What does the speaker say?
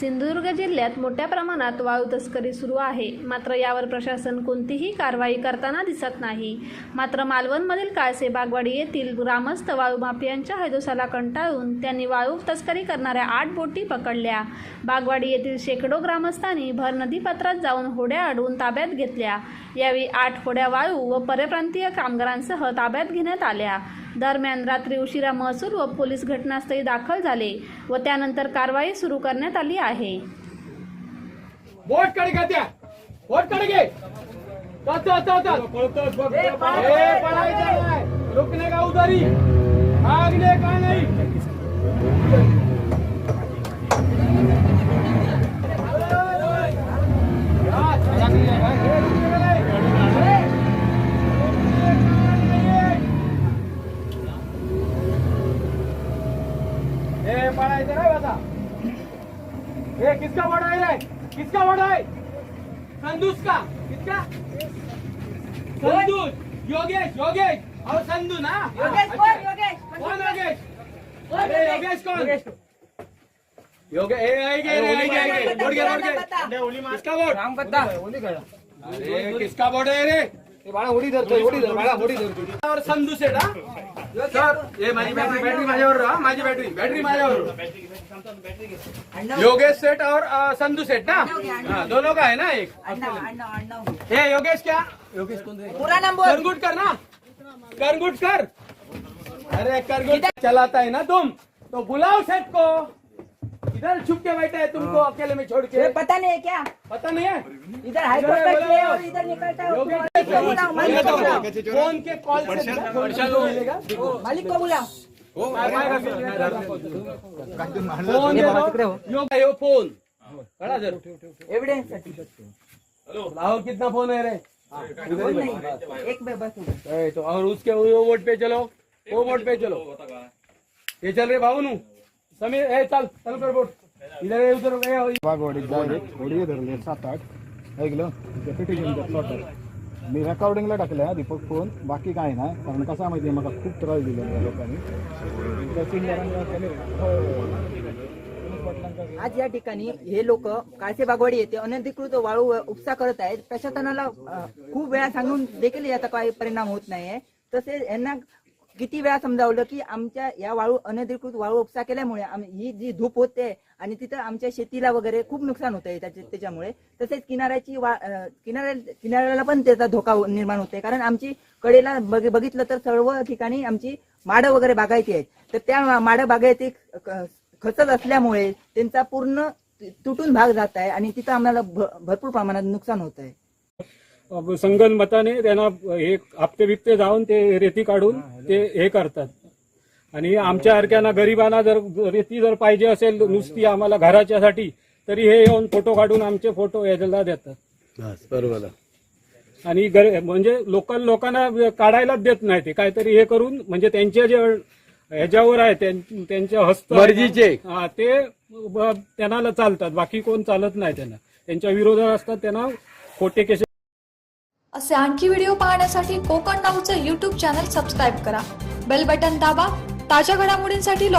सिंधुदुर्ग जिल्ह्यात मोठ्या प्रमाणात वाळू तस्करी सुरू आहे. मात्र यावर प्रशासन कोणतीही कारवाई करताना दिसत नाही. मात्र मालवणमधील काळसे बागवाडी येथील ग्रामस्थ वाळू माफियांच्या हैदोसाला कंटाळून त्यांनी वाळू तस्करी करणाऱ्या आठ बोटी पकडल्या. बागवाडी येथील शेकडो ग्रामस्थांनी भर नदीपात्रात जाऊन होड्या अडवून ताब्यात घेतल्या. यावेळी आठ होड्या वाळू व परप्रांतीय कामगारांसह ताब्यात घेण्यात आल्या. दरम्यान रात्री उशिरा महसूल व पोलीस घटनास्थळी दाखल झाले व त्यानंतर कारवाई सुरू करण्यात आली आहे. रुकने का उधारी भागने का नहीं ए पळायचं नाही बसा ए किसका बड़ा है किसका बड़ा है संदूस का? किसका? संदूस योगेश योगेश. और संधू ना? योगेश कोण योगेश? कौन योगेश? अरे योगेश? कौन योगे ए आई रे आई गया गया. वोट राम पत्ता अरे किसका वोट है रे? बाळा होडी धरतोय होडी धर बाळा होडी धरतोय और संधू सेठ? हा सर ये माझी बॅटरी बॅटरी माझ्यावर हा माझी बॅटरी बॅटरी माझ्यावर योगेश सेठ और संधू सेठ ना? हाँ, दोनों का है ना एक? हे योगेश क्या? योगेश कौन पूरा नाम बोल करगुट कर ना? करगुट कर। अरे करगुट चलाता है ना तुम? तो बुलाओ सेठ को। इधर छुप के बैठे है तुमको अकेले में छोड़ के पता नहीं है क्या पता नहीं है इधर हाई कोर्ट बोलो, बैठे बोलो। है और इधर निकलता है फ़ोन के कॉल से मालिक को बुलाओ फ़ोन यो फ़ोन कळा जर एविडेंस लाओ कितना फ़ोन है रे एक में बस तो और उसके वो वोट पे चलो वो वोट पे चलो ये चल रहे भाऊ नु समीर ए चल चल कर वोट इधर ये उधर वाघवाडीत डायरेक्ट होडी धरले सात आठ. ऐकलं? पिटिशन मी रेकॉर्डिंगला टाकलं दीपक फोन. बाकी काय नाही कारण कसा माहिती मला खूप त्रास दिला या लोकांनी. हो, आज या ठिकाणी हे लोक काळसे बागवाडी येथे अनधिकृत वाळू उपसा करत आहेत. प्रशासनाला खूप वेळा सांगून देखील याचा काही परिणाम होत नाहीये. तसेच यांना किती वेळा समजावलं की आमच्या या वाळू अनधिकृत वाळू उपसा केल्यामुळे ही जी धूप होते आणि तिथं आमच्या शेतीला वगैरे खूप नुकसान होत आहे त्याच्यामुळे. तसेच किनाऱ्याची वा किनाऱ्या किनाऱ्याला पण त्याचा धोका निर्माण होते कारण आमची कडेला बघ- बघितलं तर सर्व ठिकाणी आमची माडं वगैरे बागायती आहेत. तर त्या माडं बागायती खचत असल्यामुळे त्यांचा पूर्ण तुटून भाग जात आहे आणि तिथं आम्हाला भरपूर प्रमाणात नुकसान होत आहे संगनमताने त्यांना हे हप्ते बिप्ते जाऊन ते रेती काढून ते हे करतात. आणि आमच्या सारख्यांना गरिबांना जर रेती जर पाहिजे असेल नुसती आम्हाला घराच्यासाठी तरी हे येऊन फोटो काढून आमचे फोटो याला देतात. बरोबर आणि म्हणजे लोकल लोकांना काढायलाच देत नाही ते. काहीतरी हे करून म्हणजे त्यांच्या जे ह्याच्यावर आहे त्यां- त्यांच्या हस्त मर्जीचे. हा ते त्यांना चालतात. बाकी कोण चालत नाही त्यांना. त्यांच्या विरोधात असतात त्यांना खोटे केस असे आणखी व्हिडिओ पाहण्यासाठी कोकण नाऊचं यूट्यूब चॅनल सबस्क्राईब करा. बेल बटन दाबा. ताज्या घडामोडींसाठी लॉग